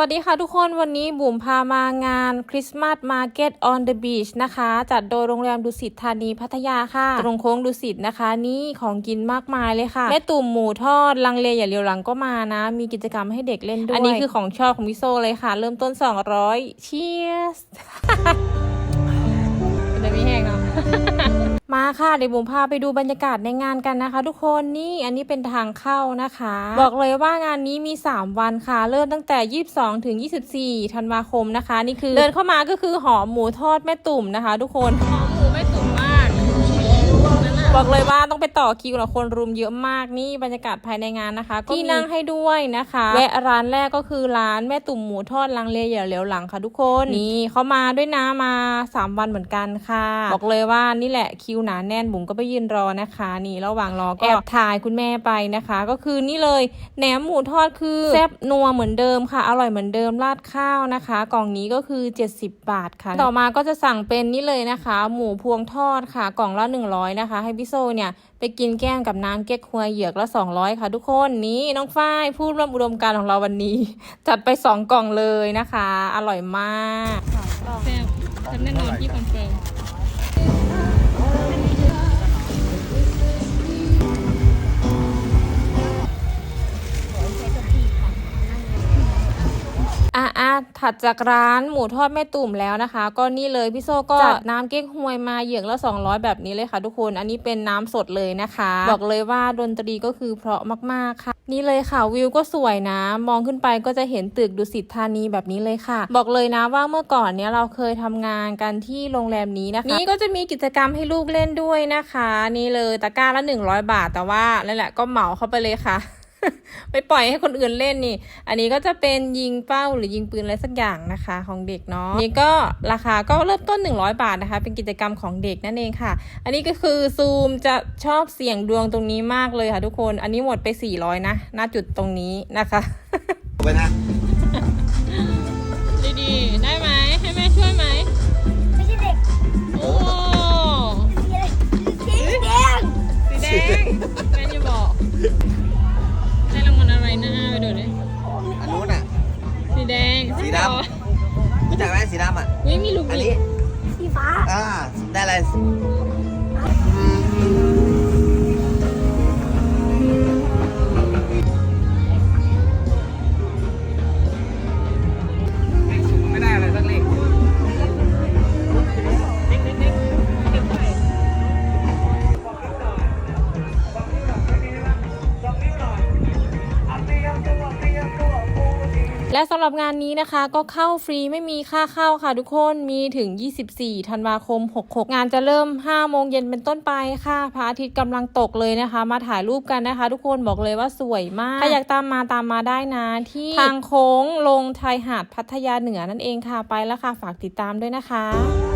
วัสดีค่ะทุกคนวันนี้บุ๋มพามางานคริสต์มาสมาร์เก็ตออนเดอะบีชนะคะ จัดโดยโรงแรมดุสิตธานีพัทยาค่ะ ตรงโค้งดุสิตนะคะ นี่ของกินมากมายเลยค่ะแม่ตุ่มหมูทอด ลังเลอย่าเลียวหลังก็มานะ มีกิจกรรมให้เด็กเล่นด้วย อันนี้คือของชอบของมิโซเลยค่ะ เริ่มต้น 200เชียส ค่ะเดี๋ยวบุ๋มพาไปดูบรรยากาศในงานกันนะคะ ทุกคนนี่อันนี้เป็นทางเข้านะคะ บอกเลยว่างานนี้มี 3 วันค่ะ เริ่มตั้งแต่ 22 ถึง 24 ธันวาคมนะคะ นี่คือเดินเข้ามาก็คือหอมหมูทอดแม่ตุ่มนะคะ ทุกคน บอกเลยว่าต้องไปต่อคิวนะคนรุมเยอะมากนี่บรรยากาศภายในงานนะคะก็ที่นั่งให้ด้วยนะคะแวะร้านแรกก็คือร้านแม่ตุ่มหมูทอดลังเลอย่าเหลียวหลังค่ะทุกคนนี่เขามาด้วยนะมา 3 วันเหมือนกันค่ะ บอกเลยว่านี่แหละคิวหนาแน่นบุ๋มก็ไปยืนรอนะคะ นี่ระหว่างรอก็แอบถ่ายคุณแม่ไปนะคะ ก็คือนี่เลยแหนมหมูทอดคือแซ่บนัวเหมือนเดิมค่ะ อร่อยเหมือนเดิมราดข้าวนะคะ กล่องนี้ก็คือ 70 บาทค่ะ ต่อมาก็จะสั่งเป็นนี่เลยนะคะ หมูพวงทอดค่ะ กล่องละ100นะคะให้พี่โซเนี่ย ไปกินแก้มกับน้ำเก๊กฮวยเหยือกละ 200 ค่ะทุกคนนี่น้องฝ้ายผู้ร่วมอุดมการของเราวันนี้ จัดไป 2 กล่องเลยนะคะ อร่อยมาก แซ่บแซ่บแน่นอนที่คอนเฟิร์ม ถัดจากร้านหมูทอดแม่ตุ่มแล้วนะคะ ก็นี่เลยพี่โซก็จัดน้ำเก๊กฮวยมาเหยือกละ 200 แบบนี้เลยค่ะทุกคน อันนี้เป็นน้ำสดเลยนะคะ บอกเลยว่าดนตรีก็คือเพราะมากๆค่ะ นี่เลยค่ะวิวก็สวยนะ มองขึ้นไปก็จะเห็นตึกดุสิตธานีแบบนี้เลยค่ะ บอกเลยนะว่าเมื่อก่อนเนี้ยเราเคยทำงานกันที่โรงแรมนี้นะคะ นี่ก็จะมีกิจกรรมให้ลูกเล่นด้วยนะคะ นี่เลยตะกร้าละ 100 บาท แต่ว่านั่นแหละก็เหมาเข้าไปเลยค่ะ ไปปล่อยให้คนอื่นเล่นนี่ อันนี้ก็จะเป็นยิงเป้าหรือยิงปืนอะไรสักอย่างนะคะของเด็กเนาะนี่ก็ราคาก็เริ่มต้น 100 บาทนะคะ เป็นกิจกรรมของเด็กนั่นเองค่ะ อันนี้ก็คือซูมจะชอบเสี่ยงดวงตรงนี้มากเลยค่ะ ทุกคน อันนี้หมดไป 400 นะหน้าจุดตรงนี้นะคะไปนะดีๆได้ไหมให้แม่ช่วยไหมไม่ รู้จักไหมสีดำอะเฮ้ยมีลูกอันบินี้ดสีฟ้า อ่า ได้อะไร และสำหรับงานนี้นะคะก็เข้าฟรีไม่มีค่าเข้าค่ะทุกคนมีถึง 24 ธันวาคม 66 งานจะเริ่ม 5 โมงเย็นเป็นต้นไปค่ะพระอาทิตย์กำลังตกเลยนะคะ มาถ่ายรูปกันนะคะ ทุกคนบอกเลยว่าสวยมากถ้าอยากตามมาตามมาได้นะ ที่ทางโค้งลงชายหาดพัทยาเหนือนั่นเองค่ะไปแล้วค่ะฝากติดตามด้วยนะคะ